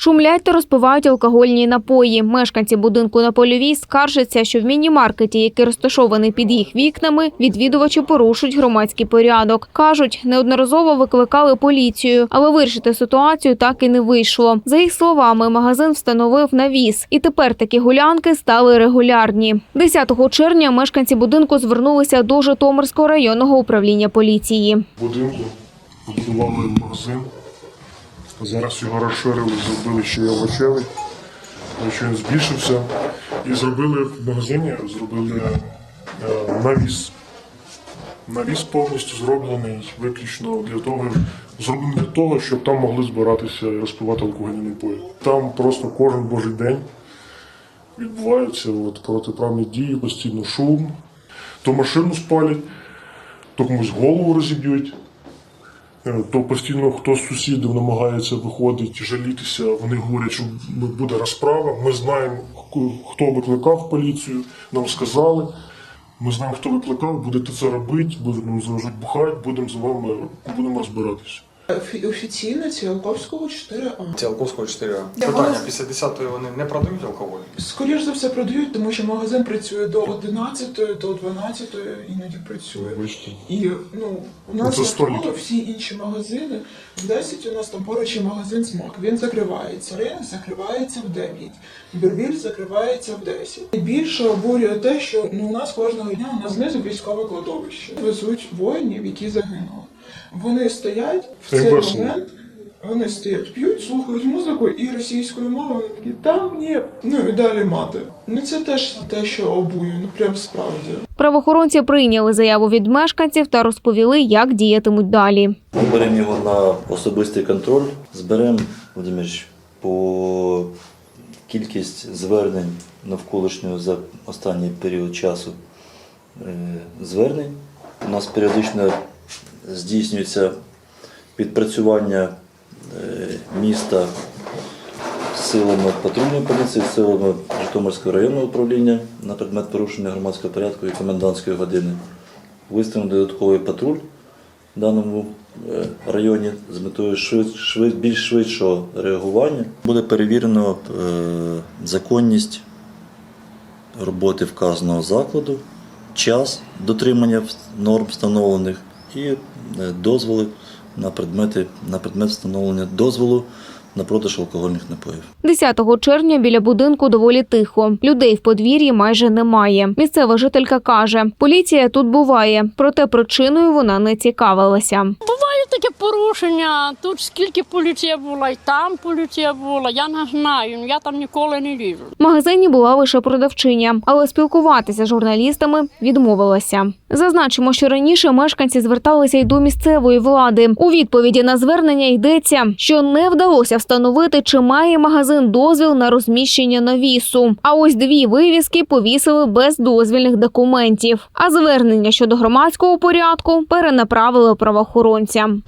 Шумлять та розпивають алкогольні напої. Мешканці будинку на польовій скаржаться, що в міні-маркеті, який розташований під їх вікнами, відвідувачі порушують громадський порядок. Кажуть, неодноразово викликали поліцію, але вирішити ситуацію так і не вийшло. За їх словами, магазин встановив навіс, і тепер такі гулянки стали регулярні. 10 червня мешканці будинку звернулися до Житомирського районного управління поліції. будинку побудували магазин. Зараз його розширили, зробили ще й овочевий, що він збільшився. І зробили в магазині зробили е, навіс. Навіс повністю зроблений виключно для того, зроблений для того, щоб там могли збиратися і розпивати алкогольні напої. Там просто кожен божий день відбуваються от, протиправні дії, постійно шум, то машину спалять, то комусь голову розіб'ють. Е, То постійно хтось з сусідів намагається виходити, жалітися. Вони говорять, що буде розправа. Ми знаємо, хто- викликав поліцію, нам сказали. Ми знаємо, хто викликав, будете це робити, будемо заважати бухати, будемо з вами будемо розбиратися. Офі- Офіційно Ціолковського 4А. Ціалковського 4А. Я Питання, голос- після 10-ї вони не продають алкоголь? Скоріш за все продають, тому що магазин працює до 11, до 12, іноді працює. Вибачте. І ну, у нас це як всі інші магазини в 10 у нас там поруч є магазин смак. Він закривається. Ринок закривається в 9. Бірвіль закривається в 10. Найбільше обурює те, що ну, у нас кожного дня у нас знизу військове кладовище. Везуть воїнів, які загинули. Вони стоять в цей момент. Вони стоять, п'ють, слухають музику і російською мовою і там ні, ну і далі мати. Ну це теж те, що обує, ну прям справді. Правоохоронці прийняли заяву від мешканців та розповіли, як діятимуть далі. Ми беремо його на особистий контроль, зберемо Володимирович, по кількість звернень навколишнього за останній період часу е, звернень. У нас періодично здійснюється відпрацювання е, міста силами патрульної поліції, силами Житомирського районного управління на предмет порушення громадського порядку і комендантської години. Виставлено додатковий патруль в даному е, районі з метою більш швидшого реагування. Буде перевірено е, законність роботи вказаного закладу, час дотримання норм встановлених і е, дозволи на предмети на предмет встановлення дозволу на продаж алкогольних напоїв. 10 червня біля будинку доволі тихо. Людей в подвір'ї майже немає. Місцева жителька каже, поліція тут буває, проте причиною вона не цікавилася. Буває таке порушення. Тут скільки поліція була, і там поліція була. Я не знаю. Я там ніколи не лізу. В магазині була лише продавчиня, але спілкуватися з журналістами відмовилася. Зазначимо, що раніше мешканці зверталися й до місцевої влади. У відповіді на звернення йдеться, що не вдалося встановити, чи має магазин дозвіл на розміщення навісу. А ось дві вивіски повісили без дозвільних документів. А звернення щодо громадського порядку перенаправили правоохоронцям.